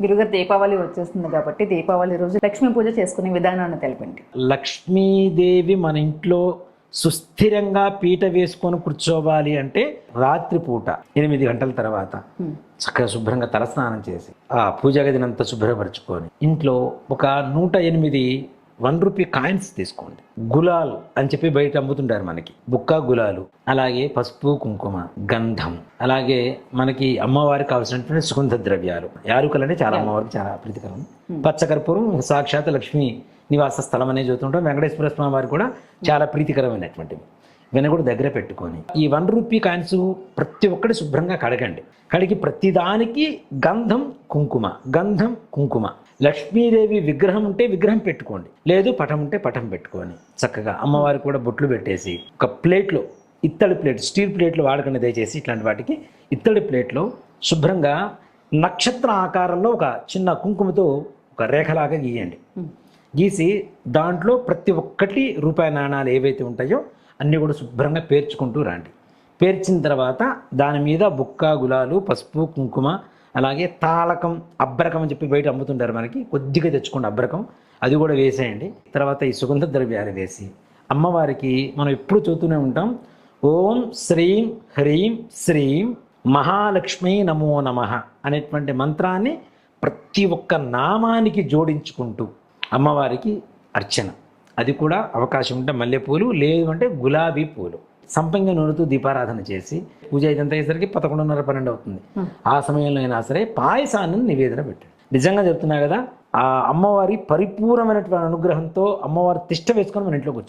గురుగారు దీపావళి వచ్చేస్తుంది కాబట్టి దీపావళి రోజు లక్ష్మీ పూజ చేసుకునే విధానాన్ని తెలపండి లక్ష్మీదేవి మన ఇంట్లో సుస్థిరంగా పీట వేసుకొని కూర్చోవాలి అంటే రాత్రిపూట ఎనిమిది గంటల తర్వాత. చక్కగా శుభ్రంగా తలస్నానం చేసి ఆ పూజా గదినంతా శుభ్రపరచుకొని ఇంట్లో ఒక నూట ఎనిమిది వన్ రూపీ కాయిన్స్ తీసుకోండి. గులాల్ అని చెప్పి బయట అమ్ముతుంటారు మనకి. బుక్క గులాలు అలాగే పసుపు కుంకుమ గంధం అలాగే మనకి అమ్మవారికి కావాల్సినటువంటి సుగంధ ద్రవ్యాలు. యారుకలు అంటే చాలా అమ్మవారికి చాలా ప్రీతికరం. పచ్చకర్పూరం సాక్షాత్ లక్ష్మి నివాస స్థలం అనే చూస్తుంటాం వెంకటేశ్వర స్వామి వారికి కూడా చాలా ప్రీతికరమైనటువంటివి ఇవన్నీ కూడా దగ్గర పెట్టుకొని ఈ వన్ రూపీ కాయిన్స్ ప్రతి ఒక్కటి శుభ్రంగా కడగండి. కడిగి ప్రతిదానికి గంధం కుంకుమ గంధం కుంకుమ. లక్ష్మీదేవి విగ్రహం ఉంటే విగ్రహం పెట్టుకోండి. లేదు పటం ఉంటే పటం పెట్టుకొని చక్కగా అమ్మవారికి కూడా బొట్లు పెట్టేసి ఒక ప్లేట్లో ఇత్తడి ప్లేట్ స్టీల్ ప్లేట్లు వాడకండి దయచేసి ఇట్లాంటి వాటికి. ఇత్తడి ప్లేట్లో శుభ్రంగా నక్షత్ర ఆకారంలో ఒక చిన్న కుంకుమతో ఒక రేఖలాగా గీయండి. గీసి దాంట్లో ప్రతి ఒక్కటి రూపాయి నాణాలు ఏవైతే ఉంటాయో అన్నీ కూడా శుభ్రంగా పేర్చుకుంటూ రండి. పేర్చిన తర్వాత దాని మీద బుక్క గులాలు పసుపు కుంకుమ అలాగే తాళకం అబ్బరకం అని చెప్పి బయట అమ్ముతుంటారు మనకి. కొద్దిగా తెచ్చుకోండి అబ్బరకం అది కూడా వేసేయండి. తర్వాత ఈ సుగంధ ద్రవ్యాలు వేసి అమ్మవారికి మనం ఎప్పుడు చూస్తూనే ఉంటాం. ఓం శ్రీం హ్రీం శ్రీం మహాలక్ష్మి నమో నమ అనేటువంటి మంత్రాన్ని ప్రతి ఒక్క నామానికి జోడించుకుంటూ అమ్మవారికి అర్చన. అది కూడా అవకాశం ఉంటే మల్లెపూలు లేదు అంటే గులాబీ పూలు. సంపంగ నూనెతో దీపారాధన చేసి పూజ ఇదంతా అయ్యేసరికి పదకొండున్నర పన్నెండు అవుతుంది. ఆ సమయంలో అయినా సరే పాయసాన్ని నివేదన పెట్టండి నిజంగా చెప్తున్నా కదా ఆ అమ్మవారి పరిపూర్ణమైనటువంటి అనుగ్రహంతో అమ్మవారి తిష్ట వేసుకొని మన ఇంట్లో కూర్చో